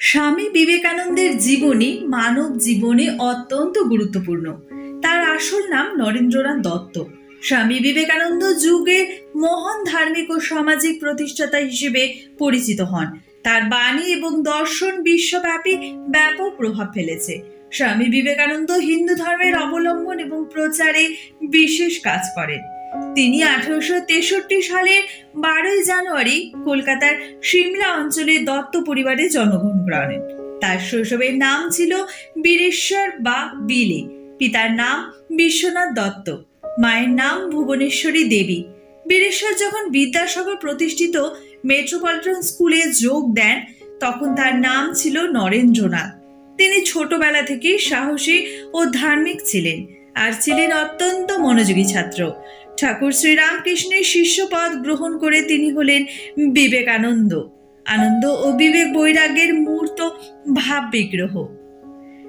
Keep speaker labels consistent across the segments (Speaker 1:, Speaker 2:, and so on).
Speaker 1: স্বামী বিবেকানন্দের জীবনী মানব জীবনে অত্যন্ত গুরুত্বপূর্ণ। তার আসল নাম নরেন্দ্রনাথ দত্ত। স্বামী বিবেকানন্দ যুগে মহান ধার্মিক ও সামাজিক প্রতিষ্ঠাতা হিসেবে পরিচিত হন। তার বাণী এবং দর্শন বিশ্বব্যাপী ব্যাপক প্রভাব ফেলেছে। স্বামী বিবেকানন্দ হিন্দু ধর্মের অবলম্বন এবং প্রচারে বিশেষ কাজ করেন। তিনি আঠারোশো তেষট্টি সালের বারোই জানুয়ারি কলকাতার সিমলা অঞ্চলে দত্ত পরিবারে জন্মগ্রহণ করেন। তার শৈশবের নাম ছিল বীরেশ্বর বা বিলে। পিতার নাম বিশ্বনাথ দত্ত। মায়ের নাম ভুবনেশ্বরী দেবী। বীরেশ্বর যখন বিদ্যাসাগর প্রতিষ্ঠিত মেট্রোপলিটন স্কুলে যোগ দেন, তখন তার নাম ছিল নরেন্দ্রনাথ। তিনি ছোটবেলা থেকেই সাহসী ও ধার্মিক ছিলেন, আর ছিলেন অত্যন্ত মনোযোগী ছাত্র। ঠাকুর শ্রীরামকৃষ্ণের শিষ্যপদ গ্রহণ করে তিনি হলেন বিবেকানন্দ। আনন্দ ও বিবেক বৈরাগ্যের মূর্ত ভাব বিগ্রহ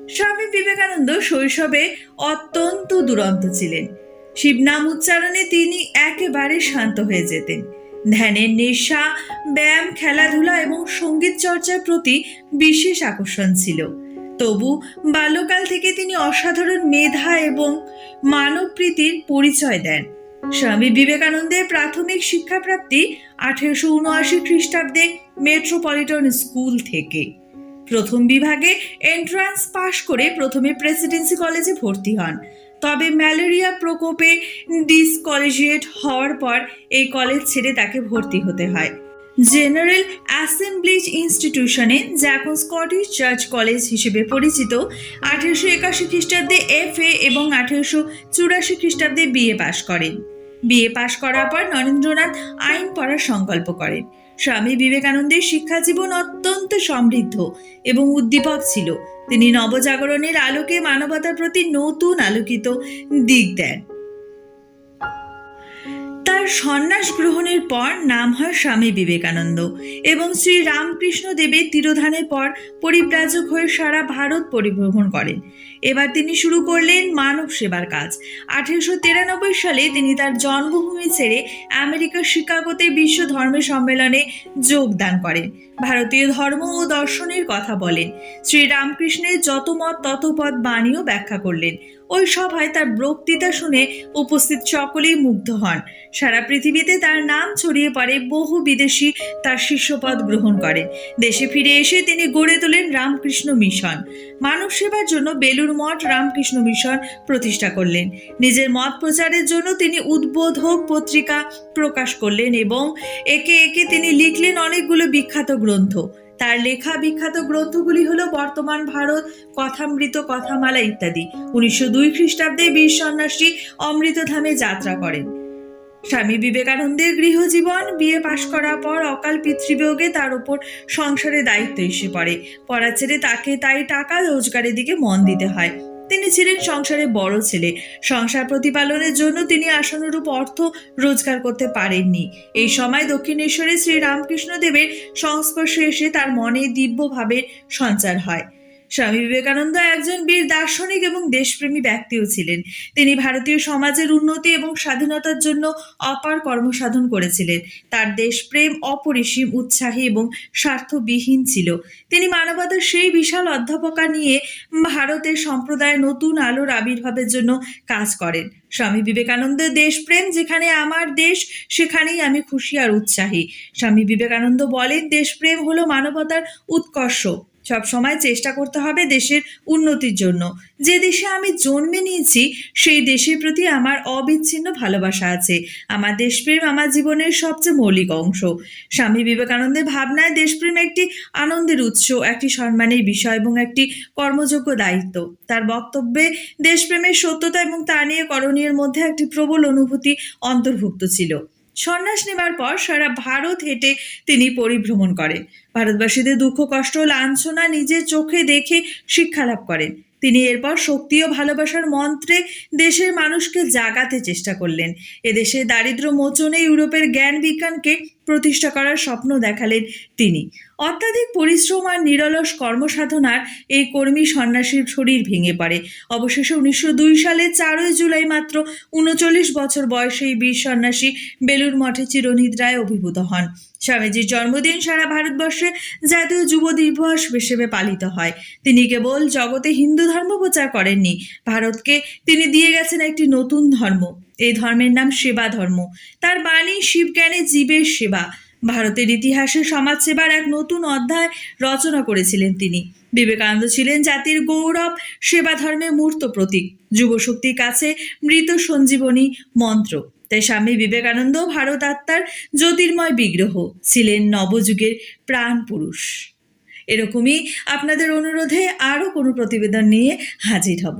Speaker 1: স্বামী বিবেকানন্দ শৈশবে অত্যন্ত দুরন্ত ছিলেন। শিবনাম উচ্চারণে তিনি একেবারে শান্ত হয়ে যেতেন। ধ্যানের নেশা, ব্যায়াম, খেলাধুলা এবং সংগীত চর্চার প্রতি বিশেষ আকর্ষণ ছিল। তবু বাল্যকাল থেকে তিনি অসাধারণ মেধা এবং মানবপ্রীতির পরিচয় দেন। স্বামী বিবেকানন্দের প্রাথমিক শিক্ষাপ্রাপ্তি আঠেরোশো উনআশি খ্রিস্টাব্দে মেট্রোপলিটন স্কুল থেকে। প্রথম বিভাগে এন্ট্রান্স পাশ করে প্রথমে প্রেসিডেন্সি কলেজে ভর্তি হন। তবে ম্যালেরিয়া প্রকোপে ডিসকলেজিয়েট হওয়ার পর এই কলেজ ছেড়ে তাকে ভর্তি হতে হয়। জেনারেল অ্যাসেম্বলিজ ইনস্টিটিউশনে, যা এখন স্কটিশ চার্চ কলেজ হিসেবে পরিচিত, আঠেরোশো একাশি খ্রিস্টাব্দে এফ এ এবং আঠেরোশো চুরাশি খ্রিস্টাব্দে বিএ পাশ করেন। বিএ পাশ করার পর নরেন্দ্রনাথ আইন পড়ার সংকল্প করেন। স্বামী বিবেকানন্দের শিক্ষা জীবন অত্যন্ত সমৃদ্ধ এবং উদ্দীপক ছিল। তিনি নবজাগরণের আলোকে মানবতার প্রতি নতুন আলোকিত দিক দেন। তার সন্ন্যাস গ্রহণের পর নাম হয় স্বামী বিবেকানন্দ এবং শ্রী রামকৃষ্ণ দেবের তিরোধানের পর পরিব্রাজক হয়ে সারা ভারত পরিভ্রমণ করেন। এবার তিনি শুরু করলেন মানব সেবার কাজ। আঠেরোশো তিরানব্বই সালে তিনি তার জন্মভূমি ছেড়ে আমেরিকার শিকাগোতে বিশ্ব ধর্ম সম্মেলনে যোগদান করেন। ভারতীয় ধর্ম ও দর্শনের কথা বলেন। শ্রী রামকৃষ্ণের যত মত, তত পদ বাণীও ব্যাখ্যা করলেন। ওই সভায় তার বক্তৃতা শুনে উপস্থিত সকলেই মুগ্ধ হন। সারা পৃথিবীতে তার নাম ছড়িয়ে পড়ে, বহু বিদেশি তার শিষ্যপদ গ্রহণ করেন। দেশে ফিরে এসে তিনি গড়ে তোলেন রামকৃষ্ণ মিশন। মানব সেবার জন্য বেলুর মঠ রামকৃষ্ণ মিশন প্রতিষ্ঠা করলেন। নিজের মত প্রচারের জন্য তিনি উদ্বোধক পত্রিকা প্রকাশ করলেন এবং একে একে তিনি লিখলেন অনেকগুলো বিখ্যাত গ্রন্থ। তার লেখা বিখ্যাত গ্রন্থগুলি হলো বর্তমান ভারত, কথামৃত, কথামালা ইত্যাদি। উনিশশো দুই খ্রিস্টাব্দে বীর সন্ন্যাসী অমৃতধামে যাত্রা করেন। স্বামী বিবেকানন্দের গৃহজীবন, বিয়ে পাশ করার পর অকাল পিতৃবিয়োগে তার উপর সংসারে দায়িত্ব এসে পড়ে। পড়া ছেড়ে তাকে তাই টাকা রোজগারের দিকে মন দিতে হয়। তিনি ছিলেন সংসারে বড় ছেলে। সংসার প্রতিপালনের জন্য তিনি আশানুরূপ অর্থ রোজগার করতে পারেননি। এই সময় দক্ষিণেশ্বরে শ্রী রামকৃষ্ণ দেবের সংস্পর্শে এসে তার মনে দিব্যভাবের সঞ্চার হয়। স্বামী বিবেকানন্দ একজন বীর দার্শনিক এবং দেশপ্রেমী ব্যক্তিও ছিলেন। তিনি ভারতীয় সমাজের উন্নতি এবং স্বাধীনতার জন্য অপার কর্মসাধন করেছিলেন। তার দেশপ্রেম অপরিসীম, উৎসাহী এবং স্বার্থবিহীন ছিল। তিনি মানবতার সেই বিশাল অধ্যাপকা নিয়ে ভারতের সম্প্রদায়ে নতুন আলোর আবির্ভাবের জন্য কাজ করেন। স্বামী বিবেকানন্দের দেশপ্রেম, যেখানে আমার দেশ, সেখানেই আমি খুশি আর উৎসাহী। স্বামী বিবেকানন্দ বলেন, দেশপ্রেম হলো মানবতার উৎকর্ষ। সব সময় চেষ্টা করতে হবে দেশের উন্নতির জন্য। যে দেশে আমি জন্মে নিয়েছি, সেই দেশের প্রতি আমার অবিচ্ছিন্ন ভালোবাসা আছে। আমার দেশপ্রেম আমার জীবনের সবচেয়ে মৌলিক অংশ। স্বামী বিবেকানন্দের ভাবনায় দেশপ্রেম একটি আনন্দের উৎস, একটি সম্মানের বিষয় এবং একটি কর্মযোগ্য দায়িত্ব। তার বক্তব্যে দেশপ্রেমের সত্যতা এবং তা নিয়ে করণীয়ের মধ্যে একটি প্রবল অনুভূতি অন্তর্ভুক্ত ছিল। সন্ন্যাস নেবার পর সারা ভারত হেঁটে তিনি পরিভ্রমণ করেন। ভারতবাসীদের দুঃখ, কষ্ট, লাঞ্ছনা নিজের চোখে দেখে শিক্ষা লাভ করেন। তিনি এরপর শক্তি ও ভালোবাসার মন্ত্রে দেশের মানুষকে জাগাতে চেষ্টা করলেন। এদেশে দারিদ্র মোচনে ইউরোপের জ্ঞান বিজ্ঞানকে প্রতিষ্ঠা করার স্বপ্ন দেখালেন তিনি। অত্যাধিক পরিশ্রম আর নিরলস কর্মসাধনার এই কর্মী সন্ন্যাসীর শরীর ভেঙে পড়ে। অবশেষে উনিশশো দুই সালে চারই জুলাই মাত্র উনচল্লিশ বছর বয়সে এই বীর সন্ন্যাসী বেলুর মঠে চিরনিদ্রায় অভিভূত হন। স্বামীজির জন্মদিন সারা ভারতবর্ষে জাতীয় যুব দিবস হিসেবে পালিত হয়। তিনি কেবল জগতে হিন্দু ধর্ম প্রচার করেননি, ভারতকে তিনি দিয়ে গেছেন একটি নতুন ধর্ম। এই ধর্মের নাম সেবা ধর্ম। তার বাণী শিবজ্ঞানে জীবের সেবা। ভারতের ইতিহাসে সমাজসেবার এক নতুন অধ্যায় রচনা করেছিলেন তিনি। বিবেকানন্দ ছিলেন জাতির গৌরব, সেবা ধর্মের মূর্ত প্রতীক। যুবশক্তির কাছে মৃত সঞ্জীবনী মন্ত্র। তাই স্বামী বিবেকানন্দ ভারত আত্মার জ্যোতির্ময় বিগ্রহ ছিলেন নবযুগের প্রাণ পুরুষ। এরকমই আপনাদের অনুরোধে আরও কোনো প্রতিবেদন নিয়ে হাজির হব।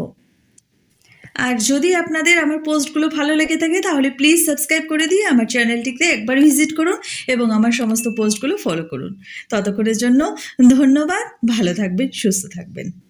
Speaker 1: আর যদি আপনাদের আমার পোস্টগুলো ভালো লেগে থাকে, তাহলে প্লিজ সাবস্ক্রাইব করে দিয়ে আমার চ্যানেলটিতে একবার ভিজিট করুন এবং আমার সমস্ত পোস্টগুলো ফলো করুন। ততক্ষণের জন্য ধন্যবাদ, ভালো থাকবেন, সুস্থ থাকবেন।